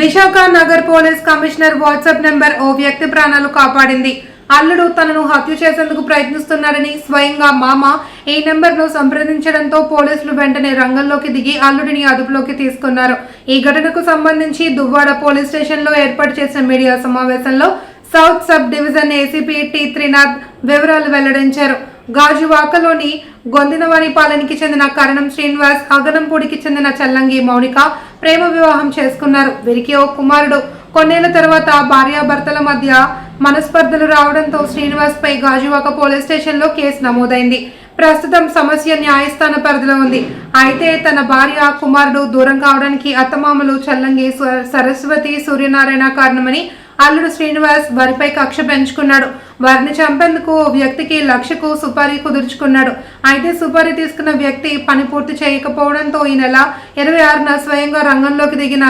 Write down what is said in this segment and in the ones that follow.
Visakha Nagar police commissioner WhatsApp number ఓ వ్యక్తి ప్రాణాలు కాపాడింది. అల్లుడు తనను హత్య చేసేందుకు ప్రయత్నిస్తున్నాడని స్వయంగా మామ ఈ నెంబర్ను సంప్రదించడంతో పోలీసులు వెంటనే రంగంలోకి దిగి అల్లుడిని అదుపులోకి తీసుకున్నారు. ఈ ఘటనకు సంబంధించి దువ్వాడ పోలీస్ స్టేషన్లో ఏర్పాటు చేసిన మీడియా సమావేశంలో south sub division ACP T Trinath వివరాలు వెల్లడించారు. గాజువాకలోని గొందినవారిపాలెనికి చెందిన కరణం శ్రీనివాస్ అగనంపూడికి చెందిన చల్లంగి మౌనిక ప్రేమ వివాహం చేసుకున్నారు. వీరికి ఓ కుమారుడు. కొన్నేళ్ళ తర్వాత భార్యాభర్తల మధ్య మనస్పర్ధలు రావడంతో శ్రీనివాస్ పై గాజువాక పోలీస్ స్టేషన్లో కేసు నమోదైంది. ప్రస్తుతం సమస్య న్యాయస్థాన పరిధిలో ఉంది. అయితే తన భార్య కుమారుడు దూరం కావడానికి అత్తమామలు చల్లంగి సరస్వతి సూర్యనారాయణ కారణమని అల్లుడు శ్రీనివాస్ వారిపై కక్ష పెంచుకున్నాడు. వారిని చంపేందుకు ఓ వ్యక్తికి లక్షకు సుపారీ కుదుర్చుకున్నాడు. అయితే సుపారీ తీసుకున్న వ్యక్తి పని పూర్తి చేయకపోవడంతో ఈ నెల ఇరవై ఆరున స్వయంగా రంగంలోకి దిగిన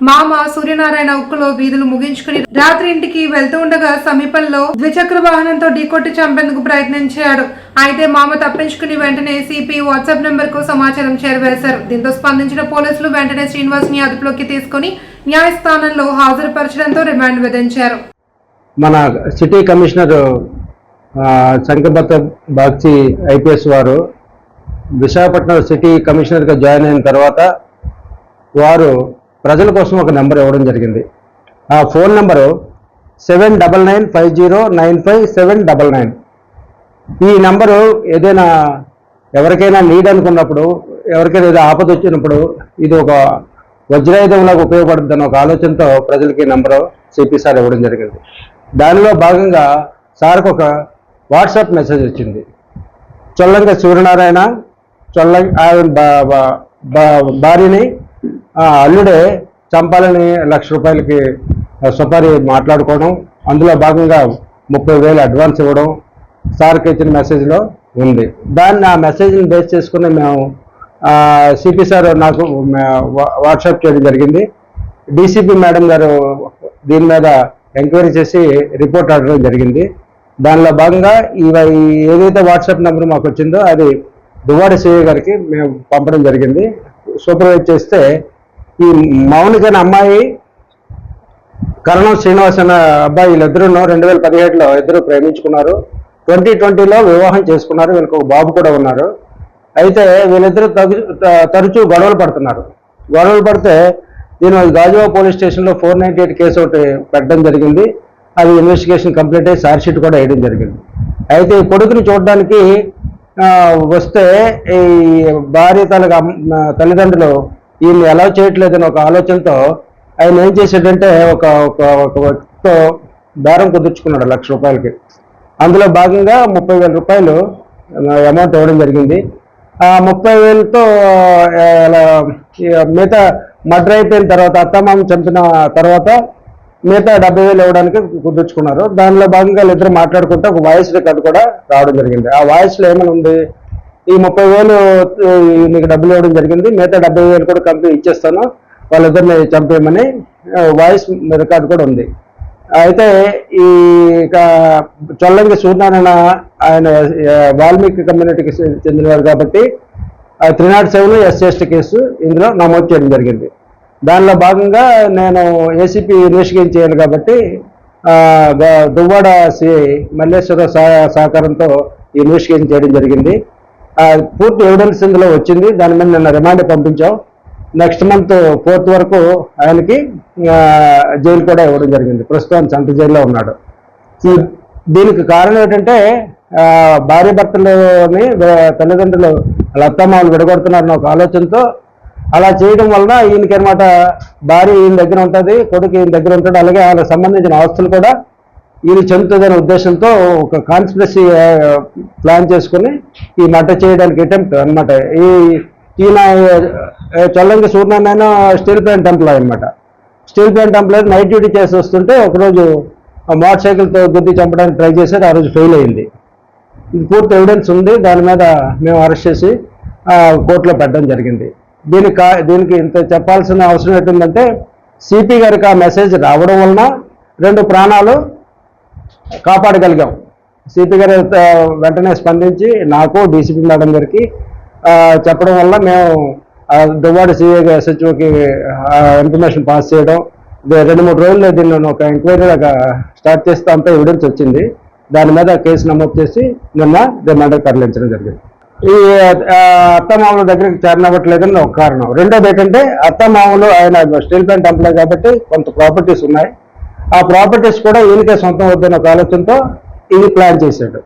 మామ సూర్యనారాయణ ఉక్కులో వీధులు ముగించుకుని రాత్రి ఇంటికి వెళ్తూ ఉండగా సమీపంలో ద్విచక్ర వాహనంతో ఢీకొట్టి చంపేందుకు ప్రయత్నించాడు అయితే మామ తప్పించుకుని వెంటనే సిపి వాట్సాప్ నెంబర్కు సమాచారం చేరవేశారు. దీంతో స్పందించిన పోలీసులు వెంటనే శ్రీనివాస్ని అదుపులోకి తీసుకుని న్యాయస్థానంలో హాజరుపరచడంతో రిమాండ్ విధించారు. మన సిటీ కమిషనర్ ఆ, శంకర్బత్త బాగ్చి ఐపీఎస్ వారు విశాఖపట్నం సిటీ కమిషనర్గా జాయిన్ అయిన తర్వాత వారు ప్రజల కోసం ఒక నెంబర్ ఇవ్వడం జరిగింది. ఆ phone number seven double nine five zero nine five seven double nine. ఈ నెంబరు ఏదైనా ఎవరికైనా నీడ్ అనుకున్నప్పుడు ఎవరికైనా ఏదో ఆపద వచ్చినప్పుడు ఇది ఒక వజ్రాయుధంలాగా ఉపయోగపడుతుందని ఒక ఆలోచనతో ప్రజలకి నెంబరు సిపి సార్ ఇవ్వడం జరిగింది. దానిలో భాగంగా సార్కు ఒక వాట్సాప్ మెసేజ్ వచ్చింది. చొల్లంగా సూర్యనారాయణ చొల్ల ఆయన భార్యని అల్లుడే చంపాలని లక్ష రూపాయలకి సుపారీ మాట్లాడుకోవడం అందులో భాగంగా ముప్పై వేలు అడ్వాన్స్ ఇవ్వడం సార్కి ఇచ్చిన మెసేజ్లో ఉంది. దాన్ని ఆ మెసేజ్ని బేస్ చేసుకుని మేము సిపి సార్ నాకు వాట్సాప్ చేయడం జరిగింది. డీసీపీ మేడం గారు దీని మీద ఎంక్వైరీ చేసి రిపోర్ట్ అడగడం జరిగింది. దానిలో భాగంగా ఇవ ఈ ఏదైతే వాట్సాప్ నెంబర్ మాకు వచ్చిందో అది దువ్వాడ సిఐ గారికి మేము పంపడం జరిగింది. సూపర్వైజ్ చేస్తే ఈ మౌనిక అమ్మాయి కరణం శ్రీనివాస్ అన్న అబ్బాయి వీళ్ళిద్దరూనో రెండు వేల పదిహేడులో ఇద్దరు ప్రేమించుకున్నారు. ట్వంటీ ట్వంటీలో వివాహం చేసుకున్నారు. వీళ్ళకి ఒక బాబు కూడా ఉన్నారు. అయితే వీళ్ళిద్దరూ తరచూ గొడవలు పడుతున్నారు. గొడవలు పడితే దీని గాజువా పోలీస్ స్టేషన్లో ఫోర్ నైంటీ ఎయిట్ కేసు ఒకటి పెట్టడం జరిగింది. అది ఇన్వెస్టిగేషన్ కంప్లీట్ అయ్యి ఛార్జ్ షీట్ కూడా వేయడం జరిగింది. అయితే ఈ కొడుకుని చూడడానికి వస్తే ఈ భార్య తలగా తల్లిదండ్రులు ఈయన్ని ఎలా చేయట్లేదని ఒక ఆలోచనతో ఆయన ఏం చేశాడంటే ఒక ఒక ఒక వ్యక్తితో బేరం కుదుర్చుకున్నాడు లక్ష రూపాయలకి. అందులో భాగంగా ముప్పై వేల రూపాయలు అమౌంట్ ఇవ్వడం జరిగింది. ఆ ముప్పై వేలతో మిగతా మర్డర్ అయిపోయిన తర్వాత అత్తమామ చంపిన తర్వాత మిగతా డెబ్బై వేలు ఇవ్వడానికి కుదుర్చుకున్నారు. దానిలో భాగంగా ఇద్దరు మాట్లాడుకుంటే ఒక వాయిస్ రికార్డు కూడా రావడం జరిగింది. ఆ వాయిస్లో ఏమైనా ఉంది? ఈ ముప్పై వేలు నీకు డబ్బులు ఇవ్వడం జరిగింది. మిగతా డెబ్బై వేలు కూడా కంపెనీ ఇచ్చేస్తాను. వాళ్ళిద్దరిని చంపేయమని వాయిస్ రికార్డు కూడా ఉంది. అయితే ఈ చొల్లంగి సూర్యనారాయణ ఆయన వాల్మీకి కమ్యూనిటీకి చెందినవారు కాబట్టి three not seven SC case ఇందులో నమోదు చేయడం జరిగింది. దానిలో భాగంగా నేను ఏసీపీ ఇన్వెస్టిగేట్ చేయాలి కాబట్టి దువ్వాడ సి మల్లేశ్వర సహకారంతో ఈ ఇన్వెస్టిగేషన్ చేయడం జరిగింది. పూర్తి ఎవిడెన్స్ ఇందులో వచ్చింది. దాని మీద నిన్న రిమాండ్ పంపించాం. నెక్స్ట్ మంత్ ఫోర్త్ వరకు ఆయనకి జైలు కూడా ఇవ్వడం జరిగింది. ప్రస్తుతం సంత జైల్లో ఉన్నాడు. దీనికి కారణం ఏంటంటే భార్య భర్తలని తల్లిదండ్రులు వాళ్ళ అత్తమామలు విడగొడుతున్నారన్న ఒక ఆలోచనతో అలా చేయడం వలన ఈయనకి అనమాట భార్య ఈయన దగ్గర ఉంటుంది కొడుకు ఈయన దగ్గర ఉంటాడు. అలాగే వాళ్ళకి సంబంధించిన ఆస్తులు కూడా ఈయన చెందుతుందనే ఉద్దేశంతో ఒక కాన్స్పిరసీ ప్లాన్ చేసుకుని ఈ మట చేయడానికి అటెంప్ట్ అన్నమాట. ఈ ఈయన Challangi Suryanarayana steel plant employee అనమాట steel plant employee night duty చేసి వస్తుంటే ఒకరోజు మోటార్ సైకిల్తో గుద్ది చంపడానికి ట్రై చేశారు ఆ రోజు ఫెయిల్ అయింది. ఇది పూర్తి ఎవిడెన్స్ ఉంది దాని మీద మేము అరెస్ట్ చేసి కోర్టులో పెట్టడం జరిగింది. దీనికి కా- దీనికి ఇంత చెప్పాల్సిన అవసరం ఏంటంటే సిపి గారికి ఆ మెసేజ్ రావడం వలన రెండు ప్రాణాలు కాపాడగలిగాం. సిపి గారు వెంటనే స్పందించి నాకు డీసీపీ మేడం గారికి చెప్పడం వల్ల మేము దువ్వాడ సిఏ ఎస్హెచ్ఓకి ఇన్ఫర్మేషన్ పాస్ చేయడం రెండు మూడు రోజుల్లో దీన్ని ఒక ఎంక్వైరీ స్టార్ట్ చేస్తే అంతా ఎవిడెన్స్ వచ్చింది. దాని మీద కేసు నమోదు చేసి నిన్న రిమాండ్ తరలించడం జరిగింది. ఈ అత్తమామల దగ్గరికి చేరనవ్వట్లేదని ఒక కారణం. రెండోది ఏంటంటే అత్తమామలు ఆయన స్టీల్ ప్లాంట్ ఎంప్లాయ్ కాబట్టి కొంత ప్రాపర్టీస్ ఉన్నాయి. ఆ ప్రాపర్టీస్ కూడా ఈయనకే సొంతం అవుతున్న ఒక ఆలోచనతో ఇది ప్లాన్ చేశాడు.